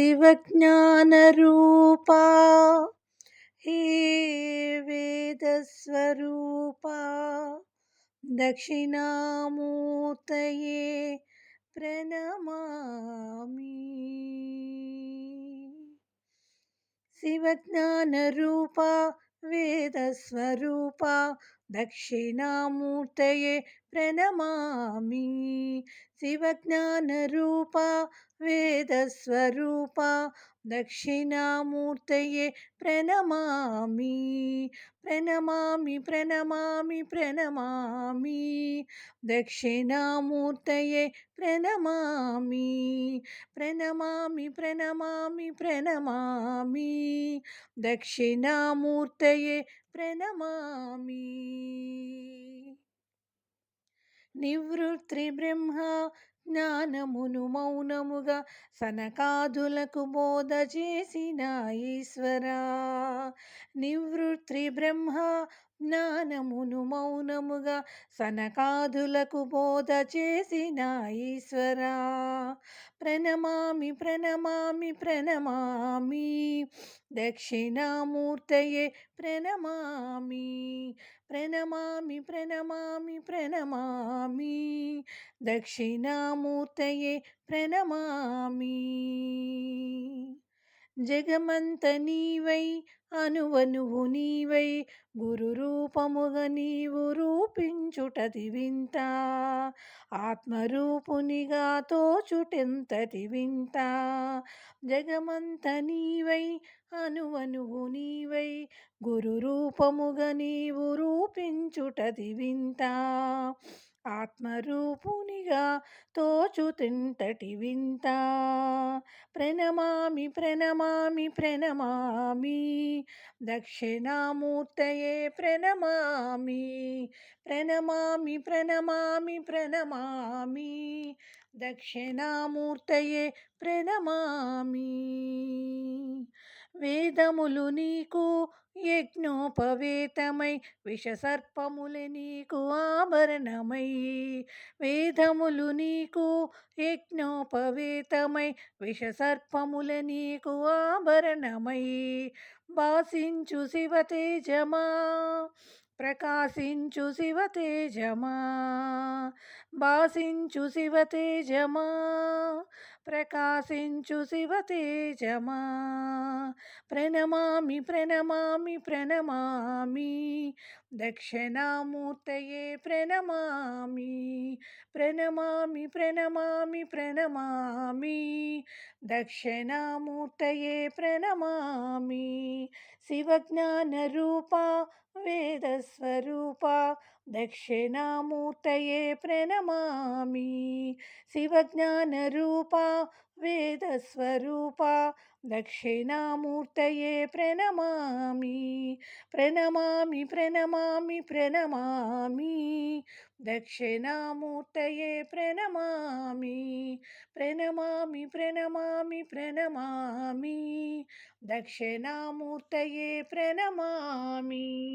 శివజ్ఞానరూపా హే వేదస్వరూపా దక్షిణామూర్తయే ప్రణమామి శివజ్ఞానరూపా వేదస్వరూపా దక్షిణామూర్తయే ప్రణమామి శివజ్ఞానరూపా వేదస్వరూపా దక్షిణామూర్తయే ప్రణమామి ప్రణమామి ప్రణమామి ప్రణమామి దక్షిణామూర్తయే ప్రణమామి ప్రణమామి ప్రణమామి ప్రణమామి దక్షిణామూర్తయే ప్రణమామి నివృత్తి బ్రహ్మ జ్ఞానమును మౌనముగా సనకాదులకు బోధ చేసిన ఈశ్వరా. నివృత్తి బ్రహ్మ జ్ఞానమును మౌనముగా సనకాదులకు బోధ చేసిన ఈశ్వరా. ప్రణమామి ప్రణమామి ప్రణమామి దక్షిణామూర్తయే ప్రణమామి. ప్రణమామి ప్రణమామి ప్రణమామి దక్షిణా దక్షిణామూర్తయే ప్రణమామి. జగమంత నీవై అనువనువు నీవై గురు రూపముగ నీవు రూపించుటది వింత. ఆత్మరూపునిగా తోచుటెంతటి వింత. జగమంత నీవై అనువనువు నీవై గురు రూపముగ నీవు రూపించుటది వింత. ఆత్మరూపునిగా తోచుతింతటి వింత. ప్రణమామి ప్రణమామి ప్రణమామి. దక్షిణామూర్తయే ప్రణమామి. ప్రణమామి ప్రణమామి ప్రణమామి. దక్షిణామూర్తయే ప్రణమామి. వేదములు నీకు యజ్ఞోపవేతమై విషసర్పములే నీకు ఆభరణమై వేదములు నీకు యజ్ఞోపవేతమై విషసర్పములే నీకు ఆభరణమై. భాసించు శివతేజమా ప్రకాశించు శివతేజమా భాసించు శివతేజమా ప్రకాశించు శివతేజమా ప్రణమామి ప్రణమామి ప్రణమామి దక్షిణామూర్తయే ప్రణమామి ప్రణమామి ప్రణమామి ప్రణమామి దక్షిణామూర్తయే ప్రణమామి శివజ్ఞానరూపా ವೇದಸ್ವರೂಪ దక్షిణామూర్తయే ప్రణమామి. శివజ్ఞానరూపా వేదస్వరూపా దక్షిణామూర్తయే ప్రణమామి. ప్రణమామి ప్రణమామి ప్రణమామి. దక్షిణామూర్తయే ప్రణమామి. ప్రణమామి ప్రణమామి ప్రణమామి. దక్షిణామూర్తయే ప్రణమామి.